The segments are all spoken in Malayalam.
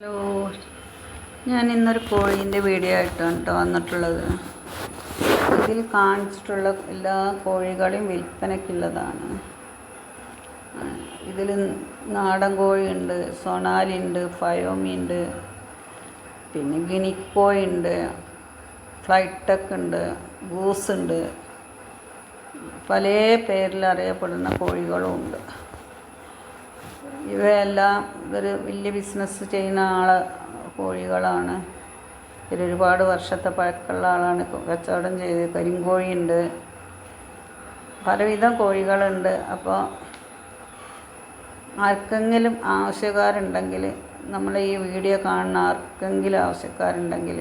ഹലോ. ഞാൻ ഇന്നൊരു കോഴീന്റെ വീഡിയോ ആയിട്ടാണ് കേട്ടോ വന്നിട്ടുള്ളത്. ഇതിൽ കാണിച്ചിട്ടുള്ള എല്ലാ കോഴികളെയും വിൽപ്പനയ്ക്കുള്ളതാണ്. ഇതിൽ നാടൻ കോഴിയുണ്ട് സൊണാലിയുണ്ട് ഫയോമി ഉണ്ട് പിന്നെ ഗിനിക്കോയുണ്ട് ഫ്ലൈറ്റക്ക് ഉണ്ട് ഗൂസ് ഉണ്ട് പല പേരിൽ അറിയപ്പെടുന്ന കോഴികളും ഉണ്ട് ഇവയെല്ലാം ഇതൊരു വലിയ ബിസിനസ് ചെയ്യുന്ന ആൾ കോഴികളാണ്. ഇവരൊരുപാട് വർഷത്തെ പഴക്കമുള്ള ആളാണ്. കച്ചവടം ചെയ്ത് കരിങ്കോഴിയുണ്ട് പലവിധം കോഴികളുണ്ട്. അപ്പോൾ ആർക്കെങ്കിലും ആവശ്യക്കാരുണ്ടെങ്കിൽ നമ്മൾ ഈ വീഡിയോ കാണുന്ന ആർക്കെങ്കിലും ആവശ്യക്കാരുണ്ടെങ്കിൽ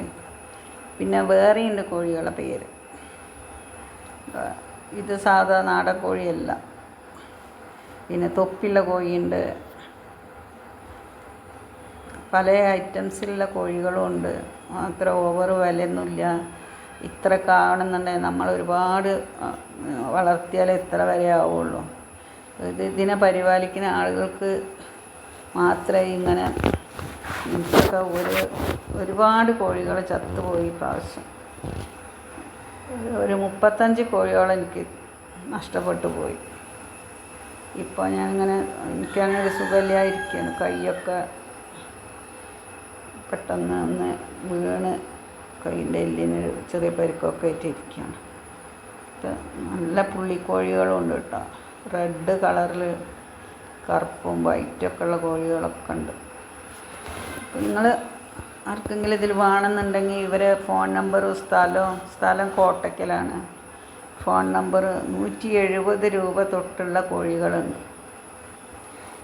പിന്നെ വേറെയുണ്ട് കോഴികളുടെ പേര്. ഇത് സാധാ നാടൻ കോഴിയല്ല. പിന്നെ തൊപ്പിയുള്ള കോഴിയുണ്ട്. പല ഐറ്റംസിലുള്ള കോഴികളും ഉണ്ട് അത്ര ഓവർ വിലയൊന്നുമില്ല. ഇത്ര കാണുന്നുണ്ടെങ്കിൽ നമ്മൾ ഒരുപാട് വളർത്തിയാൽ ഇത്ര വരെ ആവുള്ളൂ. ഇത് ഇതിനെ പരിപാലിക്കുന്ന ആളുകൾക്ക് മാത്രമേ ഇങ്ങനെ ഇതൊക്കെ ഒരു ഒരുപാട് കോഴികൾ ചത്തുപോയി പ്രാവശ്യം. ഒരു മുപ്പത്തഞ്ച് കോഴിയോളം എനിക്ക് നഷ്ടപ്പെട്ടു പോയി. ഇപ്പോൾ ഞാനിങ്ങനെ എനിക്കാണെങ്കിൽ സുഖമില്ലായിരിക്കുകയാണ് കൈയൊക്കെ പെട്ടെന്ന് ഒന്ന് വീണ് കൈന്റെ എല്ലിന് ചെറിയ പരിക്കൊക്കെ ആയിട്ടിരിക്കുകയാണ് ഇപ്പം നല്ല പുള്ളിക്കോഴികളും ഉണ്ട് കേട്ടോ. റെഡ് കളറിൽ കറുപ്പും വൈറ്റൊക്കെ ഉള്ള കോഴികളൊക്കെ ഉണ്ട്. നിങ്ങൾ ആർക്കെങ്കിലും ഇതിൽ വേണമെന്നുണ്ടെങ്കിൽ ഇവരെ ഫോൺ നമ്പറും സ്ഥലവും സ്ഥലം കോട്ടയ്ക്കലാണ് ഫോൺ നമ്പർ നൂറ്റി എഴുപത് രൂപ തൊട്ടുള്ള കോഴികളുണ്ട്.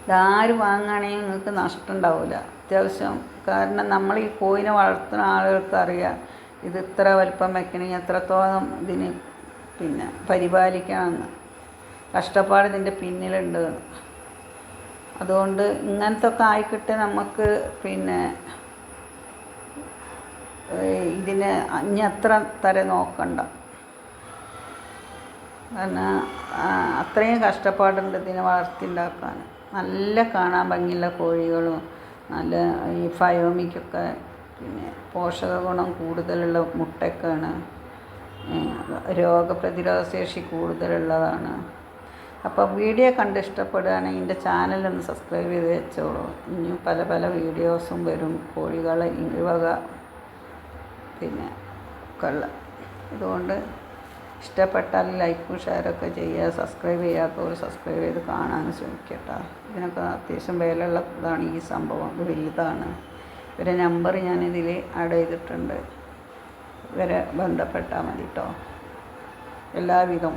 ഇതാര് വാങ്ങുകയാണെങ്കിൽ നിങ്ങൾക്ക് നഷ്ടം ഉണ്ടാവില്ല അത്യാവശ്യം കാരണം നമ്മൾ ഈ കോഴിനെ വളർത്തുന്ന ആളുകൾക്ക് അറിയാം. ഇത് ഇത്ര വലിപ്പം വെക്കണമെങ്കിൽ എത്രത്തോളം ഇതിന് പിന്നെ പരിപാലിക്കണമെന്ന് കഷ്ടപ്പാട് ഇതിന്റെ പിന്നിലുണ്ട്. അതുകൊണ്ട് ഇങ്ങനത്തെ ഒക്കെ ആയിക്കിട്ട് നമുക്ക് പിന്നെ ഇതിനെ ഇനി അത്ര തര നോക്കണ്ട. കാരണം അത്രയും കഷ്ടപ്പാടുണ്ട് ഇതിനെ വളർത്തിണ്ടാക്കാൻ. നല്ല കാണാൻ ഭംഗിയുള്ള കോഴികളും നല്ല ഈ ഫയോമിക്കൊക്കെ പിന്നെ പോഷക ഗുണം കൂടുതലുള്ള മുട്ടയൊക്കെയാണ് രോഗപ്രതിരോധ ശേഷി കൂടുതലുള്ളതാണ്. അപ്പോൾ വീഡിയോ കണ്ട് ഇഷ്ടപ്പെടുകയാണെങ്കിൽ എന്റെ ചാനലൊന്ന് സബ്സ്ക്രൈബ് ചെയ്ത് വെച്ചോളൂ. ഇനിയും പല പല വീഡിയോസും വരും. കോഴികളെ ഈ വക പിന്നെ കൊള്ള. അതുകൊണ്ട് ഇഷ്ടപ്പെട്ടാൽ ലൈക്കും ഷെയറൊക്കെ ചെയ്യുക സബ്സ്ക്രൈബ് ചെയ്യാത്തവർ സബ്സ്ക്രൈബ് ചെയ്ത് കാണാൻ ശ്രമിക്കട്ടോ. ഇതിനൊക്കെ അത്യാവശ്യം വിലയുള്ള ഇതാണ് ഈ സംഭവം. ഇത് വലുതാണ്. ഇവരെ നമ്പർ ഞാനിതിൽ ആഡ് ചെയ്തിട്ടുണ്ട്. ഇവരെ ബന്ധപ്പെട്ടാൽ മതി കേട്ടോ എല്ലാവിധം